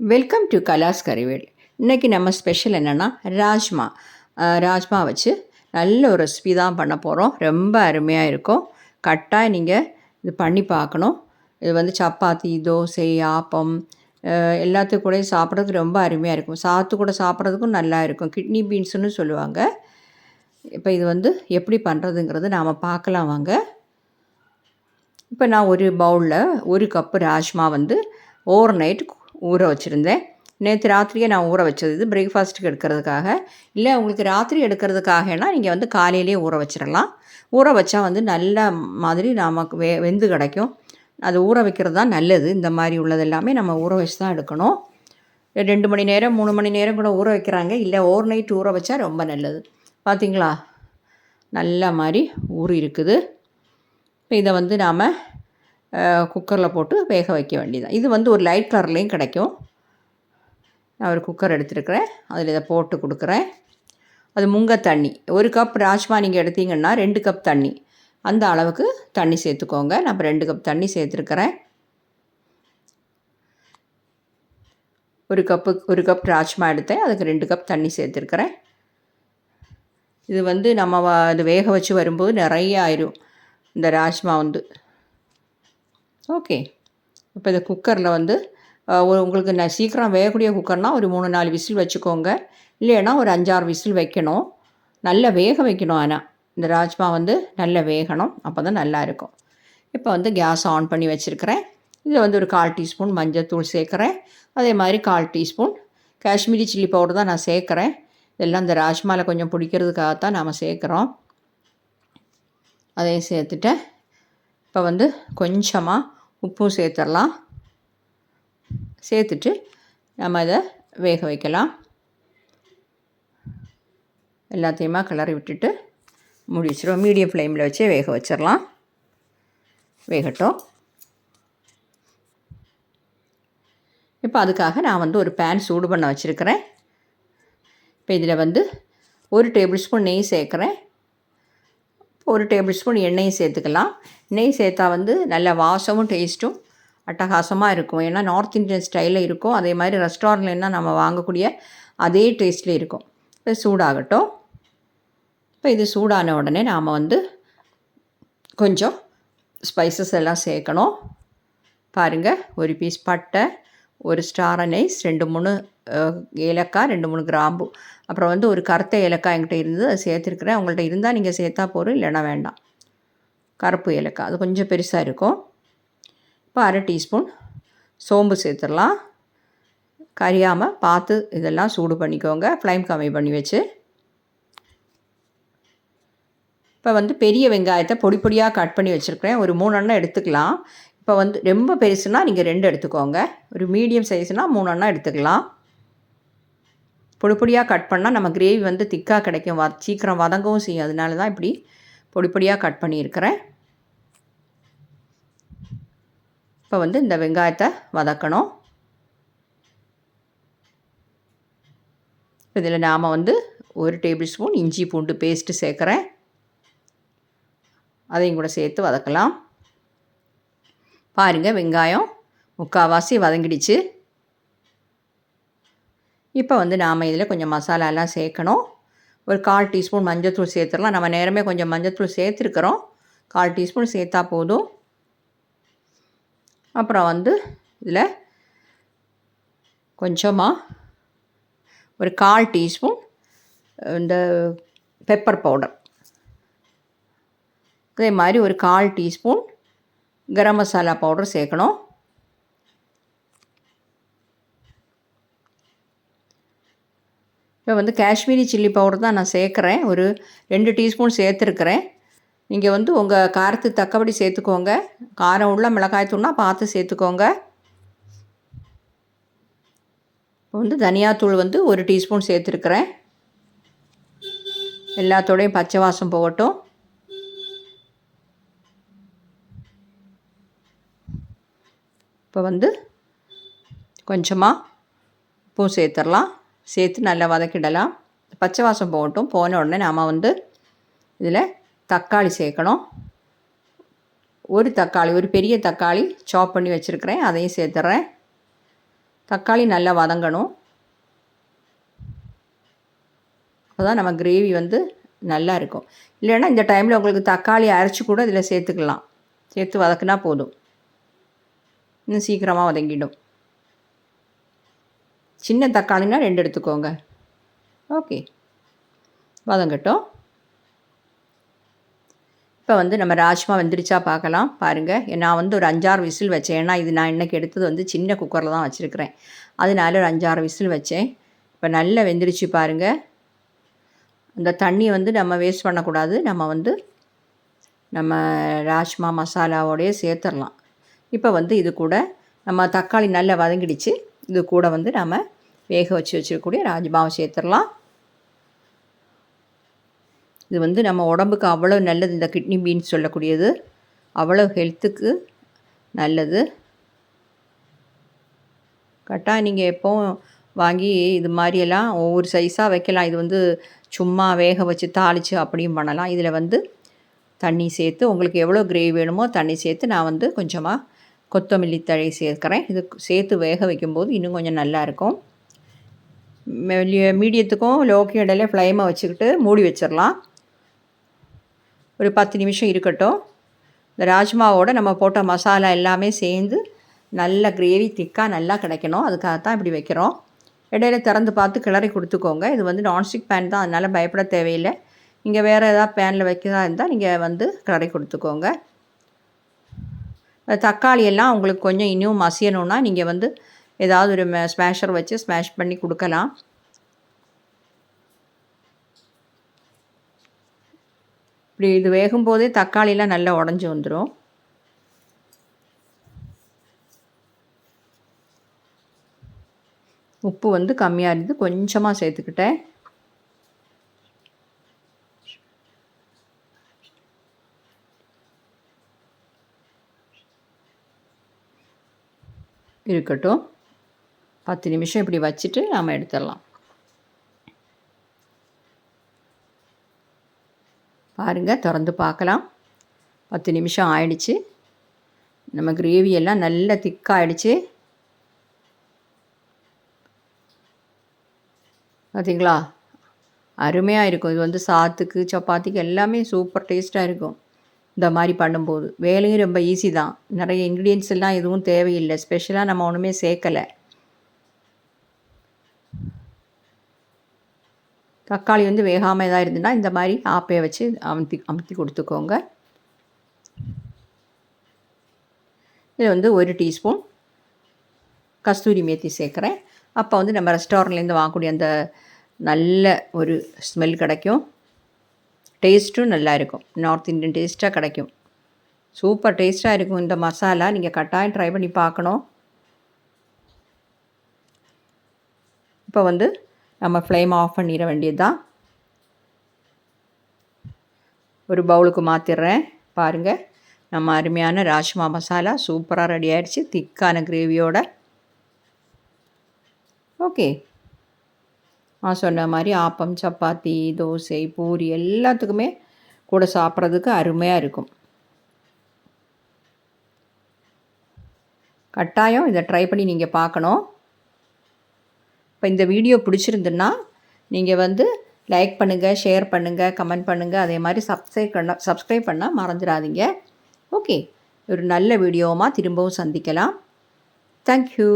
Welcome to கலாஸ் கறிவேல் இன்றைக்கி நம்ம special என்னென்னா ராஜ்மா. ராஜ்மா வச்சு நல்ல ஒரு ரெசிபி தான் பண்ண போகிறோம் ரொம்ப அருமையாக இருக்கும். கட்டாயம் நீங்கள் இது பண்ணி பார்க்கணும். இது வந்து சப்பாத்தி தோசை ஆப்பம் எல்லாத்துக்கும் கூட சாப்பிட்றதுக்கு ரொம்ப அருமையாக இருக்கும். சாத்து கூட சாப்பிட்றதுக்கும் நல்லா இருக்கும். கிட்னி பீன்ஸுன்னு சொல்லுவாங்க. இப்போ இது வந்து எப்படி பண்ணுறதுங்கிறது நாம் பார்க்கலாம் வாங்க. இப்போ நான் ஒரு பவுலில் ஒரு கப்பு ராஜ்மா வந்து ஓவர் நைட் ஊற வச்சுருந்தேன். நேற்று ராத்திரியே நான் ஊற வச்சது இது. பிரேக்ஃபாஸ்ட்டுக்கு எடுக்கிறதுக்காக. இல்லை உங்களுக்கு ராத்திரி எடுக்கிறதுக்காகனா நீங்கள் வந்து காலையிலேயே ஊற வச்சிடலாம் ஊற வச்சா வந்து நல்ல மாதிரி நமக்கு வெ வெந்து கிடைக்கும். அது ஊற வைக்கிறது தான் நல்லது. இந்த மாதிரி உள்ளது எல்லாமே நம்ம ஊற வச்சு தான் எடுக்கணும். ரெண்டு மணி நேரம் மூணு மணி நேரம் கூட ஊற வைக்கிறாங்க. இல்லை ஓவர் நைட் ஊற வச்சா ரொம்ப நல்லது. பார்த்தீங்களா நல்ல மாதிரி ஊறி இருக்குது இப்போ இதை வந்து நாம் குக்கரில் போட்டு வேக வைக்க வேண்டியதான் இது வந்து ஒரு லைட் கலர்லேயும் கிடைக்கும். நான் ஒரு குக்கர் எடுத்துருக்கிறேன். அதில் இதை போட்டு கொடுக்குறேன். அது முங்க தண்ணி. ஒரு கப் ராஜ்மா நீங்கள் எடுத்தீங்கன்னா ரெண்டு கப் தண்ணி. அந்த அளவுக்கு தண்ணி சேர்த்துக்கோங்க. நான் இப்போ ரெண்டு கப் தண்ணி சேர்த்துருக்கிறேன். ஒரு கப்பு ஒரு கப் ராஜ்மா எடுத்தேன். அதுக்கு ரெண்டு கப் தண்ணி சேர்த்துருக்கிறேன். இது வந்து நம்ம இது வேக வச்சு வரும்போது நிறைய ஆயிரும். இந்த ராஜ்மா வந்து. ஓகே. இப்போ இந்த குக்கரில் வந்து உங்களுக்கு நான் சீக்கிரம் வேகக்கூடிய குக்கர்னால் ஒரு மூணு நாலு விசில் வச்சுக்கோங்க. இல்லைன்னா ஒரு அஞ்சாறு விசில் வைக்கணும். நல்லா வேக வைக்கணும் ஆனால் இந்த ராஜ்மா வந்து நல்லா வேகணும். அப்போ தான் நல்லா இருக்கும். இப்போ வந்து கேஸ் ஆன் பண்ணி வச்சுருக்கிறேன். இதில் வந்து ஒரு கால் டீஸ்பூன் மஞ்சத்தூள் சேர்க்குறேன். அதே மாதிரி கால் டீஸ்பூன் காஷ்மீரி சில்லி பவுடர் தான் நான் சேர்க்குறேன். இதெல்லாம் இந்த ராஜ்மாவில் கொஞ்சம் பிடிக்கிறதுக்காகத்தான் நாம் சேர்க்குறோம். அதையும் சேர்த்துட்டேன். இப்போ வந்து கொஞ்சமாக உப்பும் சேர்த்துடலாம். சேர்த்துட்டு நம்ம இதை வேக வைக்கலாம். எல்லாத்தையுமா கிளறி விட்டுட்டு மூடி வச்சிருவோம் மீடியம் ஃப்ளேமில் வச்சே வேக வச்சிடலாம். வேகட்டும். இப்போ அதுக்காக நான் வந்து ஒரு பேன் சூடு பண்ண வச்சுருக்கிறேன். இப்போ இதில் வந்து ஒரு டேபிள் ஸ்பூன் நெய் சேர்க்குறேன். ஒரு டேபிள் ஸ்பூன் எண்ணெயும் சேர்த்துக்கலாம். நெய் சேர்த்தா வந்து நல்ல வாசமும் டேஸ்ட்டும் அட்டகாசமாக இருக்கும். ஏன்னா நார்த் இந்தியன் ஸ்டைலில் இருக்கும். அதே மாதிரி ரெஸ்டாரண்ட்லாம் நம்ம வாங்கக்கூடிய அதே டேஸ்ட்லேயே இருக்கும். இப்போ சூடாகட்டும். இப்போ இது சூடான உடனே நாம் வந்து கொஞ்சம் ஸ்பைசஸ் எல்லாம் சேர்க்கணும். பாருங்கள் ஒரு பீஸ் பட்டை ஒரு ஸ்டார் அனைஸ் ரெண்டு மூணு ஏலக்காய் ரெண்டு மூணு கிராம்பு. அப்புறம் வந்து ஒரு கருத்த ஏலக்காய் என்கிட்ட இருந்தது அதை சேர்த்துருக்குறேன். உங்கள்கிட்ட இருந்தால் நீங்கள் சேர்த்தா போதும் இல்லைன்னா வேண்டாம். கருப்பு ஏலக்காய் அது கொஞ்சம் பெருசாக இருக்கும். இப்போ அரை டீஸ்பூன் சோம்பு சேர்த்துடலாம். கரியாமல் பார்த்து இதெல்லாம் சூடு பண்ணிக்கோங்க. ஃப்ளைம் கம்மி பண்ணி வச்சு. இப்போ வந்து பெரிய வெங்காயத்தை பொடி பொடியாக கட் பண்ணி வச்சுருக்கிறேன். ஒரு மூணு எண்ணெய் எடுத்துக்கலாம். இப்போ வந்து ரொம்ப பெருசுனா நீங்கள் ரெண்டு எடுத்துக்கோங்க. ஒரு மீடியம் சைஸ்னால் மூணுன்னா எடுத்துக்கலாம். பொடி பொடியாக கட் பண்ணால் நம்ம கிரேவி வந்து திக்காக கிடைக்கும். வ சீக்கிரம் வதங்கவும் செய்யும். அதனால தான் இப்படி பொடி பொடியாக கட் பண்ணியிருக்கிறேன். இப்போ வந்து இந்த வெங்காயத்தை வதக்கணும். இதில் நாம் வந்து ஒரு டேபிள் ஸ்பூன் இஞ்சி பூண்டு பேஸ்ட்டு சேர்க்குறேன். அதையும் கூட சேர்த்து வதக்கலாம். பாருங்கள் வெங்காயம் முக்கால்வாசி வதங்கிடுச்சு. இப்போ வந்து நாம் இதில் கொஞ்சம் மசாலாலாம் சேர்க்கணும். ஒரு கால் டீஸ்பூன் மஞ்சத்தூள் சேர்த்துடலாம். நம்ம நேரமே கொஞ்சம் மஞ்சத்தூள் சேர்த்துருக்குறோம். கால் டீஸ்பூன் சேர்த்தா போதும். அப்புறம் வந்து இதில் கொஞ்சமாக ஒரு கால் டீஸ்பூன் இந்த பெப்பர் பவுடர். அதே மாதிரி ஒரு கால் டீஸ்பூன் கரம் மசாலா பவுடர் சேர்க்கணும். இப்போ வந்து காஷ்மீரி சில்லி பவுடர் தான் நான் சேர்க்குறேன். ஒரு ரெண்டு டீஸ்பூன் சேர்த்துருக்குறேன். நீங்கள் வந்து உங்கள் காரத்துக்கு தக்கபடி சேர்த்துக்கோங்க. காரம் உள்ள மிளகாய் தூள்னா பார்த்து சேர்த்துக்கோங்க. இப்போ வந்து தனியாத்தூள் வந்து ஒரு டீஸ்பூன் சேர்த்துருக்குறேன். எல்லாத்தோடையும் பச்சை வாசம் போகட்டும். இப்போ வந்து கொஞ்சமாக பூ சேர்த்துடலாம். சேர்த்து நல்லா வதக்கிடலாம். பச்சை வாசம் போகட்டும். போன உடனே நாம் வந்து இதில் தக்காளி சேர்க்கணும். ஒரு தக்காளி ஒரு பெரிய தக்காளி சாப் பண்ணி வச்சுருக்கிறேன். அதையும் சேர்த்துட்றேன் தக்காளி நல்லா வதங்கணும். அப்போ தான் நம்ம கிரேவி வந்து நல்லா இருக்கும். இல்லைன்னா இந்த டைமில் உங்களுக்கு தக்காளி அரைச்சி கூட இதில் சேர்த்துக்கலாம். சேர்த்து வதக்குனா போதும். இன்னும் சீக்கிரமாக வதங்கிடும். சின்ன தக்காளினா ரெண்டு எடுத்துக்கோங்க. ஓகே. வதங்கட்டும். இப்போ வந்து நம்ம ராஜ்மா வெந்துருச்சா பார்க்கலாம் பாருங்கள் நான் வந்து ஒரு அஞ்சாறு விசில் வச்சேன். ஏன்னா இது நான் இன்றைக்கி எடுத்தது வந்து சின்ன குக்கரில் தான் வச்சுருக்கிறேன். அதனால ஒரு அஞ்சாறு விசில் வச்சேன். இப்போ நல்லா வெந்துருச்சு பாருங்கள் அந்த தண்ணியை வந்து நம்ம வேஸ்ட் பண்ணக்கூடாது. நம்ம வந்து நம்ம ராஜ்மா மசாலாவோடையே சேர்த்துடலாம் இப்போ வந்து இது கூட நம்ம தக்காளி நல்லா வதங்கிடுச்சு. இது கூட வந்து நம்ம வேக வச்சு வச்சுருக்கக்கூடிய ராஜ்மாவை சேர்த்துடலாம். இது வந்து நம்ம உடம்புக்கு அவ்வளோ நல்லது. இந்த கிட்னி பீன்ஸ் சொல்லக்கூடியது. அவ்வளோ ஹெல்த்துக்கு நல்லது. கரெக்டாக நீங்கள் எப்போவும் வாங்கி இது மாதிரியெல்லாம் ஒவ்வொரு சைஸாக வைக்கலாம். இது வந்து சும்மா வேக வச்சு தாளித்து அப்படியும் பண்ணலாம். இதில் வந்து தண்ணி சேர்த்து உங்களுக்கு எவ்வளோ கிரேவி வேணுமோ தண்ணி சேர்த்து நான் வந்து கொஞ்சமாக கொத்தமல்லி தழை சேர்க்குறேன். இது சேர்த்து வேக வைக்கும்போது இன்னும் கொஞ்சம் நல்லாயிருக்கும் மீடியத்துக்கும் லோக்கி இடையில ஃப்ளைமை வச்சுக்கிட்டு மூடி வச்சிடலாம். ஒரு பத்து நிமிஷம் இருக்கட்டும். இந்த ராஜ்மாவோட நம்ம போட்ட மசாலா எல்லாமே சேர்ந்து நல்ல கிரேவி திக்காக நல்லா கிடைக்கணும். அதுக்காக தான் இப்படி வைக்கிறோம். இடையில திறந்து பார்த்து கிளறி கொடுத்துக்கோங்க. இது வந்து நான்ஸ்டிக் பேன் தான். அதனால் பயப்பட தேவையில்லை. நீங்கள் வேறு ஏதாவது பேனில் வைக்கிறதா இருந்தால் நீங்கள் வந்து கிளறி கொடுத்துக்கோங்க. தக்காளி எல்லாம் உங்களுக்கு கொஞ்சம் இன்னும் மசியணும்னா நீங்கள் வந்து ஏதாவது ஒரு ஸ்மேஷர் வச்சு ஸ்மேஷ் பண்ணி கொடுக்கலாம். இப்படி இது வேகும்போதே தக்காளிலாம் நல்லா உடஞ்சி வந்துடும் உப்பு வந்து கம்மியாக இருந்து கொஞ்சமாக சேர்த்துக்கிட்டேன். இருக்கட்டும். பத்து நிமிஷம் இப்படி வச்சுட்டு நாம் எடுத்துடலாம். பாருங்கள் திறந்து பார்க்கலாம். பத்து நிமிஷம் ஆயிடுச்சு. நம்ம கிரேவி எல்லாம் நல்ல திக்காகிடுச்சு பார்த்தீங்களா அருமையாக இருக்கும். இது வந்து சாத்துக்கு சப்பாத்திக்கு எல்லாமே சூப்பர் டேஸ்ட்டாக இருக்கும். இந்த மாதிரி பண்ணும்போது. வேலையும் ரொம்ப ஈஸி தான். நிறைய இன்க்ரீடியன்ஸ் எல்லாம் எதுவும் தேவையில்லை. ஸ்பெஷலாக நம்ம ஒன்றுமே சேர்க்கலை. தக்காளி வந்து வேகாமல் எதாவது இருந்துன்னா இந்த மாதிரி ஆப்பையை வச்சு அமுத்தி அமுத்தி கொடுத்துக்கோங்க. இதில் வந்து ஒரு டீஸ்பூன் கஸ்தூரி மேத்தி சேர்க்குறேன். அப்போ வந்து நம்ம ரெஸ்டாரண்ட்லேருந்து வாங்கக்கூடிய அந்த நல்ல ஒரு ஸ்மெல் கிடைக்கும். டேஸ்ட்டும் நல்லாயிருக்கும். நார்த் இந்தியன் டேஸ்ட்டாக கிடைக்கும். சூப்பர் டேஸ்ட்டாக இருக்கும் இந்த மசாலா. நீங்கள் கட்டாயம் ட்ரை பண்ணி பார்க்கணும். இப்போ வந்து நம்ம ஃப்ளேம் ஆஃப் பண்ணிட வேண்டியது தான் ஒரு பவுலுக்கு மாற்றிடுறேன் பாருங்கள் நம்ம அருமையான ராஜ்மா மசாலா சூப்பராக ரெடி ஆயிடுச்சு. திக்கான கிரேவியோட ஓகே நான் சொன்ன மாதிரி ஆப்பம் சப்பாத்தி தோசை பூரி எல்லாத்துக்குமே கூட சாப்பிட்றதுக்கு அருமையாக இருக்கும். கட்டாயம் இதை ட்ரை பண்ணி நீங்கள் பார்க்கணும். இப்போ இந்த வீடியோ பிடிச்சிருந்துன்னா நீங்கள் வந்து லைக் பண்ணுங்கள் ஷேர் பண்ணுங்கள் கமெண்ட் பண்ணுங்கள் அதே மாதிரி சப்ஸ்கிரைப் பண்ண சப்ஸ்கிரைப் பண்ணால் மறந்துடாதீங்க. ஓகே ஒரு நல்ல வீடியோமாக திரும்பவும் சந்திக்கலாம். தேங்க்யூ